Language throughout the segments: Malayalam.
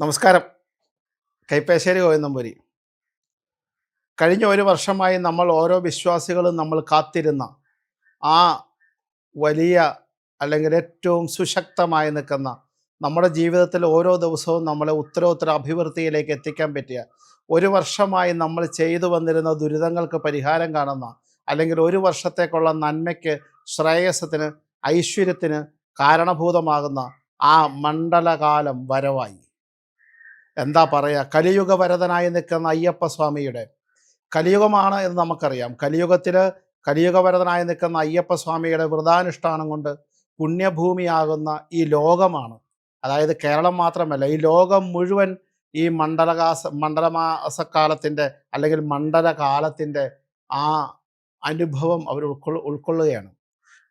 നമസ്കാരം. കൈപ്പേശ്ശേരി കോയന്നമ്പൂരി കഴിഞ്ഞ ഒരു വർഷമായി നമ്മൾ ഓരോ വിശ്വാസികളും നമ്മൾ കാത്തിരുന്ന ആ വലിയ അല്ലെങ്കിൽ ഏറ്റവും സുശക്തമായി നിൽക്കുന്ന നമ്മുടെ ജീവിതത്തിൽ ഓരോ ദിവസവും നമ്മളെ ഉത്തരോത്തര അഭിവൃദ്ധിയിലേക്ക് എത്തിക്കാൻ പറ്റിയ ഒരു വർഷമായി നമ്മൾ ചെയ്തു വന്നിരുന്ന ദുരിതങ്ങൾക്ക് പരിഹാരം കാണുന്ന അല്ലെങ്കിൽ ഒരു വർഷത്തേക്കുള്ള നന്മയ്ക്ക് ശ്രേയസത്തിന് ഐശ്വര്യത്തിന് കാരണഭൂതമാകുന്ന ആ മണ്ഡലകാലം വരവായി. എന്താ പറയുക കലിയുഗ വരതനായി നിൽക്കുന്ന അയ്യപ്പ സ്വാമിയുടെ കലിയുഗമാണ് എന്ന് നമുക്കറിയാം. കലിയുഗത്തിൽ കലിയുഗവരതനായി നിൽക്കുന്ന അയ്യപ്പ സ്വാമിയുടെ വ്രതാനുഷ്ഠാനം കൊണ്ട് പുണ്യഭൂമിയാകുന്ന ഈ ലോകമാണ്. അതായത് കേരളം മാത്രമല്ല ഈ ലോകം മുഴുവൻ ഈ മണ്ഡലകാസ മണ്ഡലമാസക്കാലത്തിന്റെ അല്ലെങ്കിൽ മണ്ഡലകാലത്തിന്റെ ആ അനുഭവം അവർ ഉൾക്കൊള്ളു ഉൾക്കൊള്ളുകയാണ്.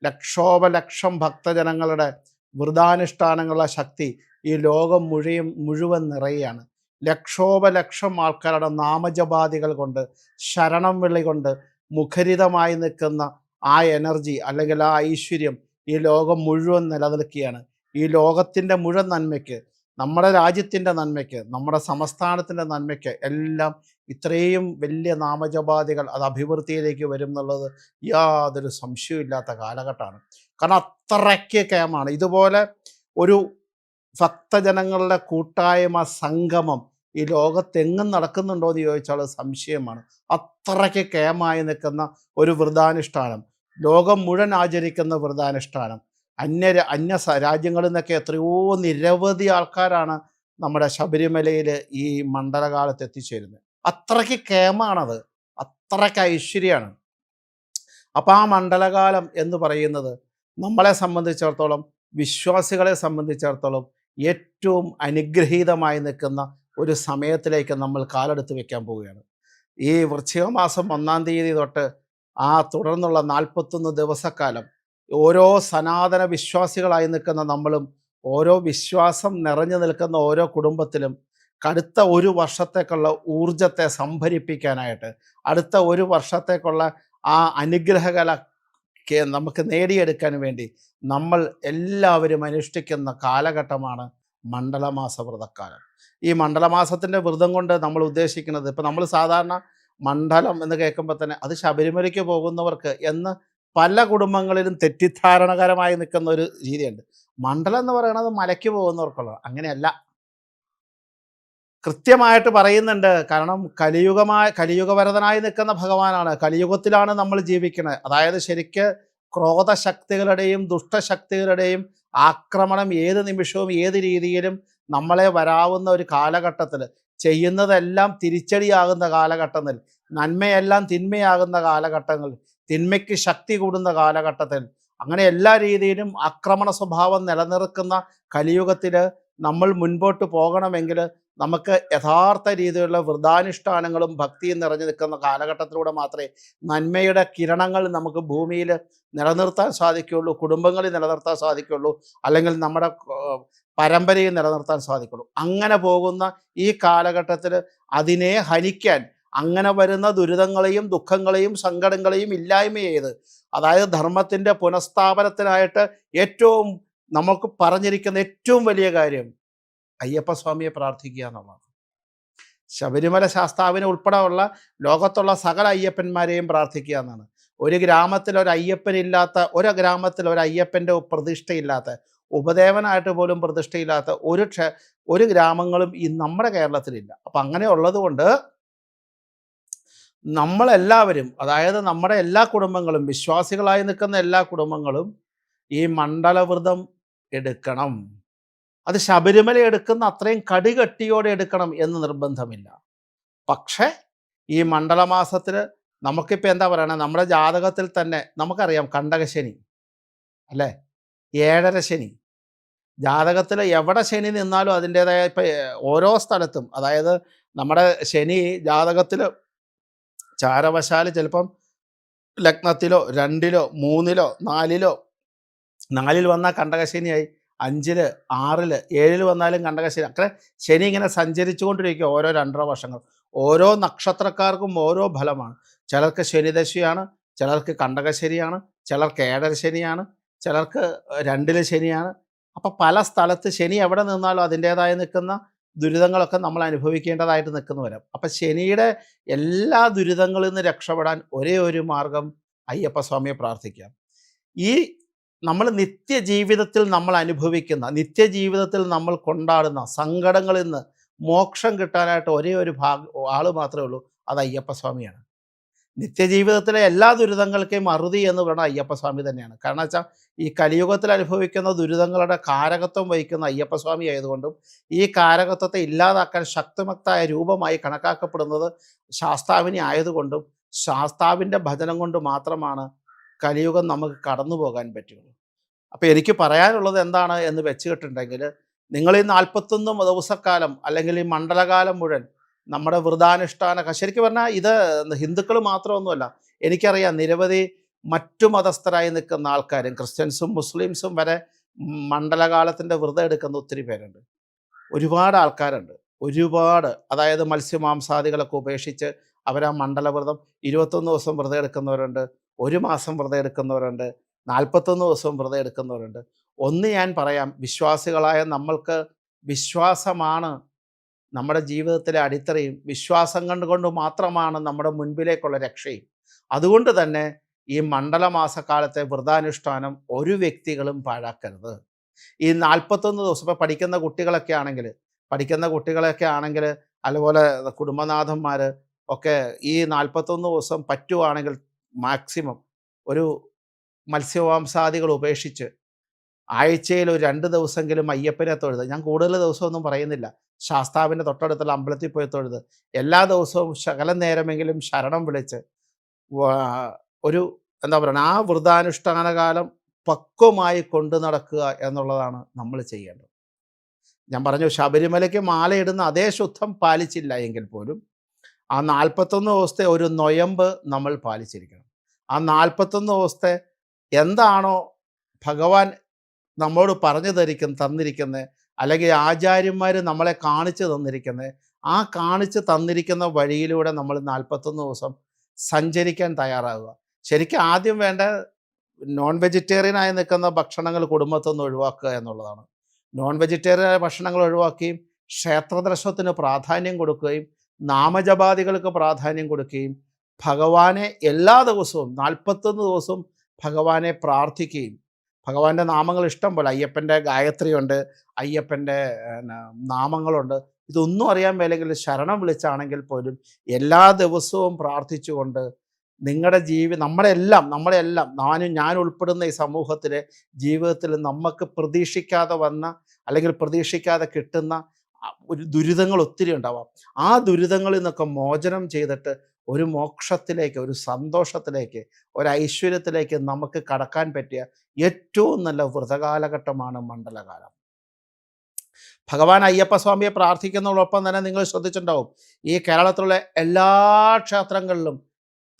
ലക്ഷോപലക്ഷം ഭക്തജനങ്ങളുടെ വ്രതാനുഷ്ഠാനങ്ങളുടെ ശക്തി ഈ ലോകം മുഴുവൻ മുഴുവൻ നിറയുകയാണ്. ലക്ഷോപലക്ഷം ആൾക്കാരുടെ നാമജപാദികൾ കൊണ്ട് ശരണം വിളി കൊണ്ട് മുഖരിതമായി നിൽക്കുന്ന ആ എനർജി അല്ലെങ്കിൽ ആ ഐശ്വര്യം ഈ ലോകം മുഴുവൻ നിലനിൽക്കുകയാണ്. ഈ ലോകത്തിന്റെ മുഴുവൻ നന്മയ്ക്ക് നമ്മുടെ രാജ്യത്തിന്റെ നന്മയ്ക്ക് നമ്മുടെ സംസ്ഥാനത്തിന്റെ നന്മയ്ക്ക് എല്ലാം ഇത്രയും വലിയ നാമജപാദികൾ അത് അഭിവൃദ്ധിയിലേക്ക് വരും എന്നുള്ളത് യാതൊരു സംശയമില്ലാത്ത കാലഘട്ടമാണ്. കാരണം അത്രയ്ക്ക് കേമാണ് ഇതുപോലെ ഒരു ഭക്തജനങ്ങളുടെ കൂട്ടായ്മ സംഗമം ഈ ലോകത്തെങ്ങും നടക്കുന്നുണ്ടോ എന്ന് ചോദിച്ചാൽ സംശയമാണ്. അത്രയ്ക്ക് കേമായി നിൽക്കുന്ന ഒരു വ്രതാനുഷ്ഠാനം ലോകം മുഴുവൻ ആചരിക്കുന്ന വ്രതാനുഷ്ഠാനം അന്യ അന്യ രാജ്യങ്ങളിൽ നിന്നൊക്കെ എത്രയോ നിരവധി ആൾക്കാരാണ് നമ്മുടെ ശബരിമലയിൽ ഈ മണ്ഡലകാലത്ത് എത്തിച്ചേരുന്നത്. അത്രയ്ക്ക് കേമാണത് അത്രയ്ക്ക് ഐശ്വര്യമാണ്. അപ്പം ആ മണ്ഡലകാലം എന്ന് പറയുന്നത് നമ്മളെ സംബന്ധിച്ചിടത്തോളം വിശ്വാസികളെ സംബന്ധിച്ചിടത്തോളം ഏറ്റവും അനുഗ്രഹീതമായി നിൽക്കുന്ന ഒരു സമയത്തിലേക്ക് നമ്മൾ കാലെടുത്ത് വെക്കാൻ പോവുകയാണ്. ഈ വൃശ്ചിക മാസം ഒന്നാം തീയതി തൊട്ട് ആ തുടർന്നുള്ള നാൽപ്പത്തൊന്ന് ദിവസക്കാലം ഓരോ സനാതന വിശ്വാസികളായി നിൽക്കുന്ന നമ്മളും ഓരോ വിശ്വാസം നിറഞ്ഞു നിൽക്കുന്ന ഓരോ കുടുംബത്തിലും അടുത്ത ഒരു വർഷത്തേക്കുള്ള ഊർജത്തെ സംഭരിപ്പിക്കാനായിട്ട് അടുത്ത ഒരു വർഷത്തേക്കുള്ള ആ അനുഗ്രഹകല നമുക്ക് നേടിയെടുക്കാൻ വേണ്ടി നമ്മൾ എല്ലാവരും അനുഷ്ഠിക്കുന്ന കാലഘട്ടമാണ് മണ്ഡലമാസ വ്രതക്കാലം ഈ മണ്ഡലമാസത്തിന്റെ വ്രതം കൊണ്ട് നമ്മൾ ഉദ്ദേശിക്കുന്നത് ഇപ്പം നമ്മൾ സാധാരണ മണ്ഡലം എന്ന് കേൾക്കുമ്പോൾ തന്നെ അത് ശബരിമലയ്ക്ക് പോകുന്നവർക്ക് എന്ന് പല കുടുംബങ്ങളിലും തെറ്റിദ്ധാരണകരമായി നിൽക്കുന്ന ഒരു രീതിയുണ്ട്. മണ്ഡലം എന്ന് പറയുന്നത് മലയ്ക്ക് പോകുന്നവർക്കുള്ള അങ്ങനെയല്ല. കൃത്യമായിട്ട് പറയുന്നുണ്ട്. കാരണം കലിയുഗമായ കലിയുഗവരതനായി നിൽക്കുന്ന ഭഗവാനാണ്. കലിയുഗത്തിലാണ് നമ്മൾ ജീവിക്കുന്നത് അതായത് ശരിക്ക് ക്രോധശക്തികളുടെയും ദുഷ്ടശക്തികളുടെയും ആക്രമണം ഏത് നിമിഷവും ഏത് രീതിയിലും നമ്മളെ വരാവുന്ന ഒരു കാലഘട്ടത്തിൽ ചെയ്യുന്നതെല്ലാം തിരിച്ചടിയാകുന്ന കാലഘട്ടത്തിൽ നന്മയെല്ലാം തിന്മയാകുന്ന കാലഘട്ടങ്ങളിൽ തിന്മയ്ക്ക് ശക്തി കൂടുന്ന കാലഘട്ടത്തിൽ അങ്ങനെ എല്ലാ രീതിയിലും ആക്രമണ സ്വഭാവം നിലനിർക്കുന്ന കലിയുഗത്തിൽ നമ്മൾ മുൻപോട്ട് പോകണമെങ്കിൽ നമുക്ക് യഥാർത്ഥ രീതിയിലുള്ള വൃതാനുഷ്ഠാനങ്ങളും ഭക്തിയും നിറഞ്ഞു നിൽക്കുന്ന കാലഘട്ടത്തിലൂടെ മാത്രമേ നന്മയുടെ കിരണങ്ങൾ നമുക്ക് ഭൂമിയിൽ നിലനിർത്താൻ സാധിക്കുകയുള്ളൂ കുടുംബങ്ങളിൽ നിലനിർത്താൻ സാധിക്കുകയുള്ളൂ അല്ലെങ്കിൽ നമ്മുടെ പരമ്പരയിൽ നിലനിർത്താൻ സാധിക്കുള്ളൂ അങ്ങനെ പോകുന്ന ഈ കാലഘട്ടത്തിൽ അതിനെ ഹനിക്കാൻ അങ്ങനെ വരുന്ന ദുരിതങ്ങളെയും ദുഃഖങ്ങളെയും സങ്കടങ്ങളെയും ഇല്ലായ്മ ചെയ്ത് അതായത് ധർമ്മത്തിന്റെ പുനഃസ്ഥാപനത്തിനായിട്ട് ഏറ്റവും നമുക്ക് പറഞ്ഞിരിക്കുന്ന ഏറ്റവും വലിയ കാര്യം അയ്യപ്പസ്വാമിയെ പ്രാർത്ഥിക്കുക എന്നുള്ളതാണ്. ശബരിമല ശാസ്താവിനെ ഉൾപ്പെടെ ഉള്ള ലോകത്തുള്ള സകല അയ്യപ്പന്മാരെയും പ്രാർത്ഥിക്കുക എന്നാണ്. ഒരു ഗ്രാമത്തിൽ ഒരു അയ്യപ്പനില്ലാത്ത ഒരു ഗ്രാമത്തിൽ ഒരു അയ്യപ്പന്റെ പ്രതിഷ്ഠയില്ലാത്ത ഉപദേവനായിട്ട് പോലും പ്രതിഷ്ഠയില്ലാത്ത ഒരു ക്ഷേ ഒരു ഗ്രാമങ്ങളും ഈ നമ്മുടെ കേരളത്തിലില്ല. അപ്പം അങ്ങനെ ഉള്ളത് കൊണ്ട് നമ്മളെല്ലാവരും അതായത് നമ്മുടെ എല്ലാ കുടുംബങ്ങളും വിശ്വാസികളായി നിൽക്കുന്ന എല്ലാ കുടുംബങ്ങളും ഈ മണ്ഡലവ്രതം എടുക്കണം. അത് ശബരിമല എടുക്കുന്ന അത്രയും കടികട്ടിയോടെ എടുക്കണം എന്ന് നിർബന്ധമില്ല. പക്ഷേ ഈ മണ്ഡലമാസത്തിൽ നമുക്കിപ്പോൾ എന്താ പറയണേ? നമ്മുടെ ജാതകത്തിൽ തന്നെ നമുക്കറിയാം കണ്ടകശനി അല്ലേ? ഏഴര ശനി. ജാതകത്തിൽ എവിടെ ശനി നിന്നാലും അതിന്റേതായ ഇപ്പം ഓരോ സ്ഥലത്തും അതായത് നമ്മുടെ ശനി ജാതകത്തിൽ ചാരവശാൽ ചിലപ്പം ലഗ്നത്തിലോ രണ്ടിലോ മൂന്നിലോ നാലിലോ നാലിൽ വന്ന കണ്ടകശനിയായി അഞ്ചിൽ ആറിൽ ഏഴിൽ വന്നാലും കണ്ടകശനി അങ്ങനെ ശനി ഇങ്ങനെ സഞ്ചരിച്ചു കൊണ്ടിരിക്കുക ഓരോ രണ്ടര വർഷങ്ങൾ. ഓരോ നക്ഷത്രക്കാർക്കും ഓരോ ഫലമാണ്. ചിലർക്ക് ശനിദശയാണ് ചിലർക്ക് കണ്ടകശനിയാണ് ചിലർക്ക് ഏഴര ശനിയാണ് ചിലർക്ക് രണ്ടിൽ ശനിയാണ്. അപ്പം പല സ്ഥലത്ത് ശനി എവിടെ നിന്നാലും അതിന്റേതായി നിൽക്കുന്ന ദുരിതങ്ങളൊക്കെ നമ്മൾ അനുഭവിക്കേണ്ടതായിട്ട് നിൽക്കുന്നു വരാം. അപ്പം ശനിയുടെ എല്ലാ ദുരിതങ്ങളിൽ നിന്ന് രക്ഷപ്പെടാൻ ഒരേ ഒരു മാർഗം അയ്യപ്പസ്വാമിയെ പ്രാർത്ഥിക്കാം ഈ നമ്മൾ നിത്യജീവിതത്തിൽ നമ്മൾ അനുഭവിക്കുന്ന നിത്യജീവിതത്തിൽ നമ്മൾ കൊണ്ടാടുന്ന സങ്കടങ്ങളിൽ നിന്ന് മോക്ഷം കിട്ടാനായിട്ട് ഒരേ ഒരു ഭാഗ ആൾ മാത്രമേ ഉള്ളൂ അത് അയ്യപ്പസ്വാമിയാണ് നിത്യജീവിതത്തിലെ എല്ലാ ദുരിതങ്ങൾക്കും അറുതി എന്ന് പറയുന്നത് അയ്യപ്പസ്വാമി തന്നെയാണ്. കാരണം വെച്ചാൽ ഈ കലിയുഗത്തിൽ അനുഭവിക്കുന്ന ദുരിതങ്ങളുടെ കാരകത്വം വഹിക്കുന്ന അയ്യപ്പസ്വാമി ആയതുകൊണ്ടും ഈ കാരകത്വത്തെ ഇല്ലാതാക്കാൻ ശക്തമക്തായ രൂപമായി കണക്കാക്കപ്പെടുന്നത് ശാസ്താവിനി ആയതുകൊണ്ടും ശാസ്താവിന്റെ ഭജനം കൊണ്ട് മാത്രമാണ് കലിയുഗം നമുക്ക് കടന്നു പോകാൻ പറ്റുള്ളൂ. അപ്പോൾ എനിക്ക് പറയാനുള്ളത് എന്താണ് എന്ന് വെച്ചിട്ടുണ്ടെങ്കിൽ നിങ്ങൾ ഈ നാൽപ്പത്തൊന്ന് ദിവസക്കാലം അല്ലെങ്കിൽ ഈ മണ്ഡലകാലം മുഴുവൻ നമ്മുടെ വ്രതാനുഷ്ഠാന ശരിക്കും പറഞ്ഞാൽ ഇത് ഹിന്ദുക്കൾ മാത്രമൊന്നുമല്ല എനിക്കറിയാം നിരവധി മറ്റു മതസ്ഥരായി നിൽക്കുന്ന ആൾക്കാരും ക്രിസ്ത്യൻസും മുസ്ലിംസും വരെ മണ്ഡലകാലത്തിന്റെ വ്രതം എടുക്കുന്ന ഒത്തിരി പേരുണ്ട്. ഒരുപാട് ആൾക്കാരുണ്ട്. ഒരുപാട് അതായത് മത്സ്യമാംസാദികളൊക്കെ ഉപേക്ഷിച്ച് അവരാ മണ്ഡലവ്രതം ഇരുപത്തൊന്ന് ദിവസം വ്രതം എടുക്കുന്നവരുണ്ട്. ഒരു മാസം വ്രതം എടുക്കുന്നവരുണ്ട് നാൽപ്പത്തൊന്ന് ദിവസവും വ്രതം എടുക്കുന്നവരുണ്ട്. ഒന്ന് ഞാൻ പറയാം വിശ്വാസികളായ നമ്മൾക്ക് വിശ്വാസമാണ് നമ്മുടെ ജീവിതത്തിലെ അടിത്തറയും വിശ്വാസം കണ്ടുകൊണ്ട് മാത്രമാണ് നമ്മുടെ മുൻപിലേക്കുള്ള രക്ഷയും. അതുകൊണ്ട് തന്നെ ഈ മണ്ഡലമാസക്കാലത്തെ വ്രതാനുഷ്ഠാനം ഒരു വ്യക്തികളും പാഴാക്കരുത്. ഈ നാൽപ്പത്തൊന്ന് ദിവസം ഇപ്പോൾ പഠിക്കുന്ന കുട്ടികളൊക്കെ ആണെങ്കിൽ പഠിക്കുന്ന കുട്ടികളൊക്കെ ആണെങ്കിൽ അതുപോലെ കുടുംബനാഥന്മാർ ഒക്കെ ഈ നാൽപ്പത്തൊന്ന് ദിവസം പറ്റുവാണെങ്കിൽ മാക്സിമം ഒരു മത്സ്യമാംസാദികൾ ഉപേക്ഷിച്ച് ആഴ്ചയിൽ ഒരു രണ്ട് ദിവസമെങ്കിലും അയ്യപ്പനെ തൊഴുത് ഞാൻ കൂടുതൽ ദിവസമൊന്നും പറയുന്നില്ല. ശാസ്താവിന്റെ തൊട്ടടുത്തുള്ള അമ്പലത്തിൽ പോയി തൊഴുത് എല്ലാ ദിവസവും ശകലം നേരമെങ്കിലും ശരണം വിളിച്ച് ഒരു എന്താ പറയുക ആ വ്രതാനുഷ്ഠാനകാലം പക്വമായി കൊണ്ടു നടക്കുക എന്നുള്ളതാണ് നമ്മൾ ചെയ്യേണ്ടത്. ഞാൻ പറഞ്ഞു ശബരിമലയ്ക്ക് മാലയിടുന്ന അതേ ശുദ്ധം പാലിച്ചില്ല എങ്കിൽ പോലും ആ നാൽപ്പത്തൊന്ന് ദിവസത്തെ ഒരു നൊയമ്പ് നമ്മൾ പാലിച്ചിരിക്കണം. ആ നാൽപ്പത്തൊന്ന് ദിവസത്തെ എന്താണോ ഭഗവാൻ നമ്മോട് പറഞ്ഞു തരിക്കും തന്നിരിക്കുന്നത് അല്ലെങ്കിൽ ആചാര്യന്മാർ നമ്മളെ കാണിച്ചു തന്നിരിക്കുന്നത് ആ കാണിച്ച് തന്നിരിക്കുന്ന വഴിയിലൂടെ നമ്മൾ നാൽപ്പത്തൊന്ന് ദിവസം സഞ്ചരിക്കാൻ തയ്യാറാകുക ശരിക്കും ആദ്യം വേണ്ട നോൺ വെജിറ്റേറിയൻ വെജിറ്റേറിയനായി നിൽക്കുന്ന ഭക്ഷണങ്ങൾ കുടുംബത്തൊന്ന് ഒഴിവാക്കുക എന്നുള്ളതാണ്. നോൺ വെജിറ്റേറിയൻ ഭക്ഷണങ്ങൾ ഒഴിവാക്കുകയും ക്ഷേത്രദർശനത്തിന് പ്രാധാന്യം കൊടുക്കുകയും നാമജപാദികൾക്ക് പ്രാധാന്യം കൊടുക്കുകയും ഭഗവാനെ എല്ലാ ദിവസവും നാൽപ്പത്തൊന്ന് ദിവസവും ഭഗവാനെ പ്രാർത്ഥിക്കുകയും ഭഗവാന്റെ നാമങ്ങൾ ഇഷ്ടം പോലെ അയ്യപ്പന്റെ ഗായത്രിയുണ്ട് അയ്യപ്പന്റെ നാമങ്ങളുണ്ട്. ഇതൊന്നും അറിയാൻ മേലെങ്കിൽ ശരണം വിളിച്ചാണെങ്കിൽ പോലും എല്ലാ ദിവസവും പ്രാർത്ഥിച്ചുകൊണ്ട് നിങ്ങളുടെ ജീവി നമ്മളെല്ലാം നമ്മളെല്ലാം ഞാനും ഞാൻ ഉൾപ്പെടുന്ന ഈ സമൂഹത്തിലെ ജീവിതത്തിൽ നമുക്ക് പ്രതീക്ഷിക്കാതെ വന്ന അല്ലെങ്കിൽ പ്രതീക്ഷിക്കാതെ കിട്ടുന്ന ഒരു ദുരിതങ്ങൾ ഒത്തിരി ഉണ്ടാവാം. ആ ദുരിതങ്ങളിൽ നിന്നൊക്കെ മോചനം ചെയ്തിട്ട് ഒരു മോക്ഷത്തിലേക്ക് ഒരു സന്തോഷത്തിലേക്ക് ഒരു ഐശ്വര്യത്തിലേക്ക് നമുക്ക് കടക്കാൻ പറ്റിയ ഏറ്റവും നല്ല വ്രതകാലഘട്ടമാണ് മണ്ഡലകാലം. ഭഗവാൻ അയ്യപ്പസ്വാമിയെ പ്രാർത്ഥിക്കുന്നതോടൊപ്പം തന്നെ നിങ്ങൾ ശ്രദ്ധിച്ചിട്ടുണ്ടാവും ഈ കേരളത്തിലുള്ള എല്ലാ ക്ഷേത്രങ്ങളിലും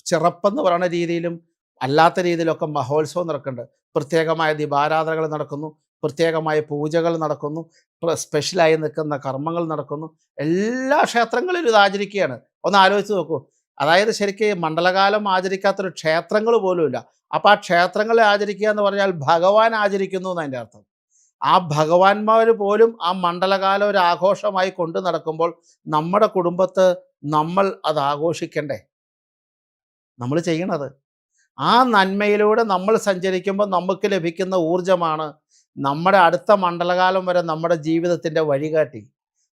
ചിറപ്പെന്ന് പറയുന്ന രീതിയിലും അല്ലാത്ത രീതിയിലൊക്കെ മഹോത്സവം നടക്കുന്നുണ്ട്. പ്രത്യേകമായ ദീപാരാധനകൾ നടക്കുന്നു പ്രത്യേകമായ പൂജകൾ നടക്കുന്നു സ്പെഷ്യലായി നിൽക്കുന്ന കർമ്മങ്ങൾ നടക്കുന്നു. എല്ലാ ക്ഷേത്രങ്ങളിലും ഇത് ആചരിക്കുകയാണ്. ഒന്ന് ആലോചിച്ച് നോക്കൂ അതായത് ശരിക്കും മണ്ഡലകാലം ആചരിക്കാത്തൊരു ക്ഷേത്രങ്ങൾ പോലുമില്ല. അപ്പോൾ ആ ക്ഷേത്രങ്ങളെ ആചരിക്കുക എന്ന് പറഞ്ഞാൽ ഭഗവാൻ ആചരിക്കുന്നു എന്നതിന്റെ അർത്ഥം. ആ ഭഗവാന്മാർ പോലും ആ മണ്ഡലകാലം ഒരു ആഘോഷമായി കൊണ്ടു നടക്കുമ്പോൾ നമ്മുടെ കുടുംബത്ത് നമ്മൾ അത് ആഘോഷിക്കണ്ടേ? നമ്മൾ ചെയ്യണത്. ആ നന്മയിലൂടെ നമ്മൾ സഞ്ചരിക്കുമ്പോൾ നമുക്ക് ലഭിക്കുന്ന ഊർജമാണ് നമ്മുടെ അടുത്ത മണ്ഡലകാലം വരെ നമ്മുടെ ജീവിതത്തിന്റെ വഴികാട്ടി.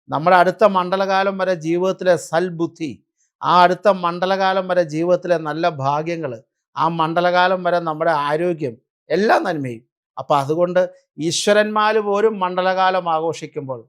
നമ്മുടെ അടുത്ത മണ്ഡലകാലം വരെ ജീവിതത്തിലെ സൽബുദ്ധി. ആ അടുത്ത മണ്ഡലകാലം വരെ ജീവിതത്തിലെ നല്ല ഭാഗ്യങ്ങൾ ആ മണ്ഡലകാലം വരെ നമ്മുടെ ആരോഗ്യം എല്ലാം നന്മയും. അപ്പം അതുകൊണ്ട് ഈശ്വരന്മാർ പോലും മണ്ഡലകാലം ആഘോഷിക്കുമ്പോൾ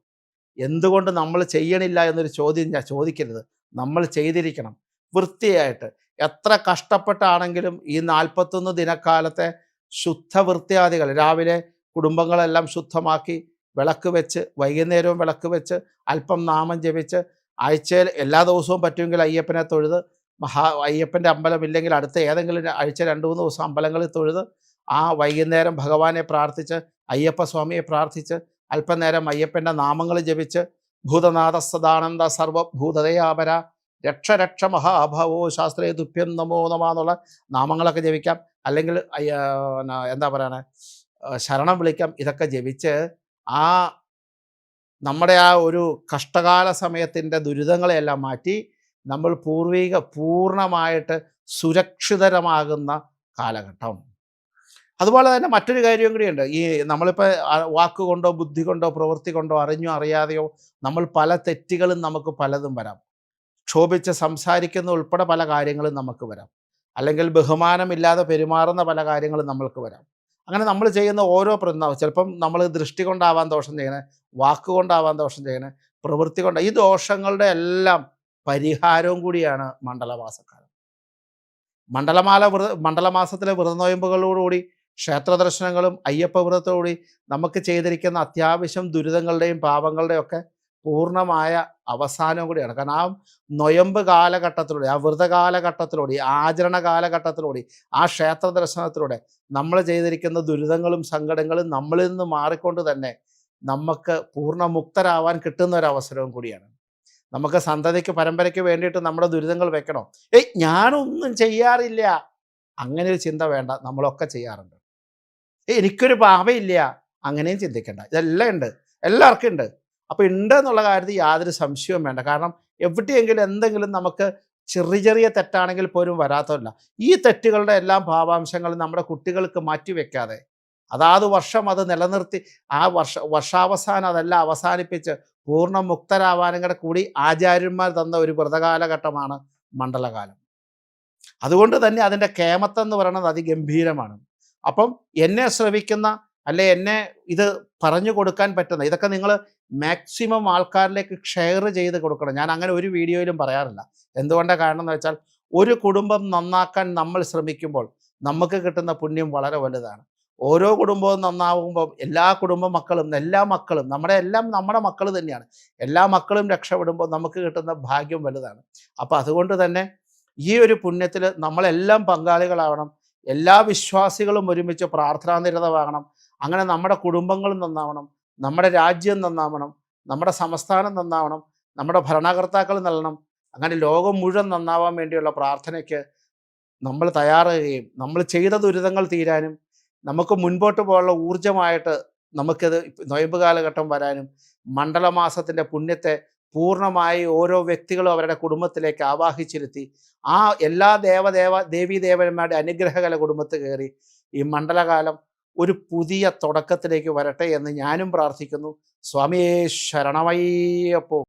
എന്തുകൊണ്ട് നമ്മൾ ചെയ്യണില്ല എന്നൊരു ചോദ്യം ഞാൻ ചോദിക്കരുത്. നമ്മൾ ചെയ്തിരിക്കണം വൃത്തിയായിട്ട്. എത്ര കഷ്ടപ്പെട്ടാണെങ്കിലും ഈ നാൽപ്പത്തൊന്ന് ദിനക്കാലത്തെ ശുദ്ധ വൃത്തിയാദികൾ രാവിലെ കുടുംബങ്ങളെല്ലാം ശുദ്ധമാക്കി വിളക്ക് വെച്ച് വൈകുന്നേരവും വിളക്ക് വെച്ച് അല്പം നാമം ജപിച്ച് ആഴ്ചയിൽ എല്ലാ ദിവസവും പറ്റുമെങ്കിൽ അയ്യപ്പനെ തൊഴുത് മഹാ അയ്യപ്പന്റെ അമ്പലം ഇല്ലെങ്കിൽ അടുത്ത ഏതെങ്കിലും ആഴ്ച രണ്ട് മൂന്ന് ദിവസം അമ്പലങ്ങളിൽ തൊഴുത് ആ വൈകുന്നേരം ഭഗവാനെ പ്രാർത്ഥിച്ച് അയ്യപ്പ സ്വാമിയെ പ്രാർത്ഥിച്ച് അല്പനേരം അയ്യപ്പന്റെ നാമങ്ങൾ ജപിച്ച് ഭൂതനാഥ സദാനന്ദ സർവഭൂതതയാപര രക്ഷ രക്ഷ മഹാഭാവോ ശാസ്ത്രേ ദുഃഖ്യം നമോ നമ എന്നുള്ള നാമങ്ങളൊക്കെ ജപിക്കാം. അല്ലെങ്കിൽ എന്താ പറയണേ? ശരണം വിളിക്കാം. ഇതൊക്കെ ജപിച്ച് ആ നമ്മുടെ ആ ഒരു കഷ്ടകാല സമയത്തിന്റെ ദുരിതങ്ങളെയെല്ലാം മാറ്റി നമ്മൾ പൂർവിക പൂർണമായിട്ട് സുരക്ഷിതരമാകുന്ന കാലഘട്ടം. അതുപോലെ തന്നെ മറ്റൊരു കാര്യം കൂടിയുണ്ട് ഈ നമ്മളിപ്പോൾ വാക്കുകൊണ്ടോ ബുദ്ധി കൊണ്ടോ പ്രവൃത്തി കൊണ്ടോ അറിഞ്ഞോ അറിയാതെയോ നമ്മൾ പല തെറ്റുകളും നമുക്ക് പലതും വരാം. ക്ഷോഭിച്ച് സംസാരിക്കുന്ന ഉൾപ്പെടെ പല കാര്യങ്ങളും നമുക്ക് വരാം. അല്ലെങ്കിൽ ബഹുമാനമില്ലാതെ പെരുമാറുന്ന പല കാര്യങ്ങളും നമ്മൾക്ക് വരാം. അങ്ങനെ നമ്മൾ ചെയ്യുന്ന ഓരോ പ്രന്താവ് ചിലപ്പം നമ്മൾ ദൃഷ്ടി കൊണ്ടാവാൻ ദോഷം ചെയ്യണേ വാക്കുകൊണ്ടാവാൻ ദോഷം ചെയ്യണേ പ്രവൃത്തി കൊണ്ട് ഈ ദോഷങ്ങളുടെ എല്ലാം പരിഹാരവും കൂടിയാണ് മണ്ഡലമാസക്കാലം മണ്ഡലമാല വ്രത മണ്ഡലമാസത്തിലെ വ്രതനോയമ്പുകളോടുകൂടി ക്ഷേത്ര ദർശനങ്ങളും അയ്യപ്പ വ്രതത്തോടുകൂടി നമുക്ക് ചെയ്തിരിക്കുന്ന അത്യാവശ്യം ദുരിതങ്ങളുടെയും പാപങ്ങളുടെയും ഒക്കെ പൂർണമായ അവസാനവും കൂടിയാണ്. കാരണം ആ നൊയമ്പ് കാലഘട്ടത്തിലൂടെ ആ വ്രത കാലഘട്ടത്തിലൂടെ ആചരണ കാലഘട്ടത്തിലൂടെ ആ ക്ഷേത്ര ദർശനത്തിലൂടെ നമ്മൾ ചെയ്തിരിക്കുന്ന ദുരിതങ്ങളും സങ്കടങ്ങളും നമ്മളിൽ നിന്ന് മാറിക്കൊണ്ട് തന്നെ നമുക്ക് പൂർണമുക്തരാവാൻ കിട്ടുന്ന ഒരു അവസരവും കൂടിയാണ്. നമുക്ക് സന്തതിക്ക് പരമ്പരയ്ക്ക് വേണ്ടിയിട്ട് നമ്മുടെ ദുരിതങ്ങൾ വെക്കണോ? ഏയ് ഞാനൊന്നും ചെയ്യാറില്ല. അങ്ങനെ ഒരു ചിന്ത വേണ്ട. നമ്മളൊക്കെ ചെയ്യാറുണ്ട്. എനിക്കൊരു പാപയില്ല അങ്ങനെയും ചിന്തിക്കേണ്ട. ഇതെല്ലാം ഉണ്ട്. എല്ലാവർക്കും ഉണ്ട്. അപ്പോൾ ഉണ്ട് എന്നുള്ള കാര്യത്തിൽ യാതൊരു സംശയവും വേണ്ട. കാരണം എവിടെയെങ്കിലും എന്തെങ്കിലും നമുക്ക് ചെറിയ ചെറിയ തെറ്റാണെങ്കിൽ പോലും വരാത്തതല്ല. ഈ തെറ്റുകളുടെ എല്ലാം ഭാവാംശങ്ങൾ നമ്മുടെ കുട്ടികൾക്ക് മാറ്റിവെക്കാതെ അതാത് വർഷം അത് നിലനിർത്തി ആ വർഷ വർഷാവസാനം അതെല്ലാം അവസാനിപ്പിച്ച് പൂർണ മുക്തരാവാനും കൂടെ കൂടി ആചാര്യന്മാർ തന്ന ഒരു വ്രതകാലഘട്ടമാണ് മണ്ഡലകാലം. അതുകൊണ്ട് തന്നെ അതിന്റെ കേമത്വം എന്ന് പറയുന്നത് അതിഗംഭീരമാണ്. അപ്പം എന്നെ ശ്രവിക്കുന്ന അല്ലെ എന്നെ ഇത് പറഞ്ഞു കൊടുക്കാൻ പറ്റുന്ന ഇതൊക്കെ നിങ്ങൾ മാക്സിമം ആൾക്കാരിലേക്ക് ഷെയർ ചെയ്ത് കൊടുക്കണം. ഞാൻ അങ്ങനെ ഒരു വീഡിയോയിലും പറയാറില്ല. എന്തുകൊണ്ടാണ് കാരണം എന്ന് വെച്ചാൽ ഒരു കുടുംബം നന്നാക്കാൻ നമ്മൾ ശ്രമിക്കുമ്പോൾ നമുക്ക് കിട്ടുന്ന പുണ്യം വളരെ വലുതാണ്. ഓരോ കുടുംബവും നന്നാവുമ്പോൾ എല്ലാ കുടുംബ മക്കളും എല്ലാ മക്കളും നമ്മുടെ എല്ലാം നമ്മുടെ മക്കൾ തന്നെയാണ്. എല്ലാ മക്കളും രക്ഷപ്പെടുമ്പോൾ നമുക്ക് കിട്ടുന്ന ഭാഗ്യം വലുതാണ്. അപ്പോൾ അതുകൊണ്ട് തന്നെ ഈ ഒരു പുണ്യത്തിൽ നമ്മളെല്ലാം പങ്കാളികളാവണം. എല്ലാ വിശ്വാസികളും ഒരുമിച്ച് പ്രാർത്ഥനാനിരതമാകണം. അങ്ങനെ നമ്മുടെ കുടുംബങ്ങളും നന്നാവണം. നമ്മുടെ രാജ്യം നന്നാവണം നമ്മുടെ സംസ്ഥാനം നന്നാവണം നമ്മുടെ ഭരണകർത്താക്കൾ നൽകണം അങ്ങനെ ലോകം മുഴുവൻ നന്നാവാൻ വേണ്ടിയുള്ള പ്രാർത്ഥനയ്ക്ക് നമ്മൾ തയ്യാറാകുകയും നമ്മൾ ചെയ്ത ദുരിതങ്ങൾ തീരാനും നമുക്ക് മുൻപോട്ട് പോകാനുള്ള ഊർജമായിട്ട് നമുക്കിത് നൊയമ്പ് കാലഘട്ടം വരാനും മണ്ഡലമാസത്തിന്റെ പുണ്യത്തെ പൂർണമായി ഓരോ വ്യക്തികളും അവരുടെ കുടുംബത്തിലേക്ക് ആവാഹിച്ചിരുത്തി ആ എല്ലാ ദേവദേവ ദേവീദേവന്മാരുടെ അനുഗ്രഹകല കുടുംബത്ത് കയറി ഈ മണ്ഡലകാലം ഒരു പുതിയ തുടക്കത്തിലേക്ക് വരട്ടെ എന്ന് ഞാനും പ്രാർത്ഥിക്കുന്നു. സ്വാമിയേ ശരണമയ്യപ്പോ.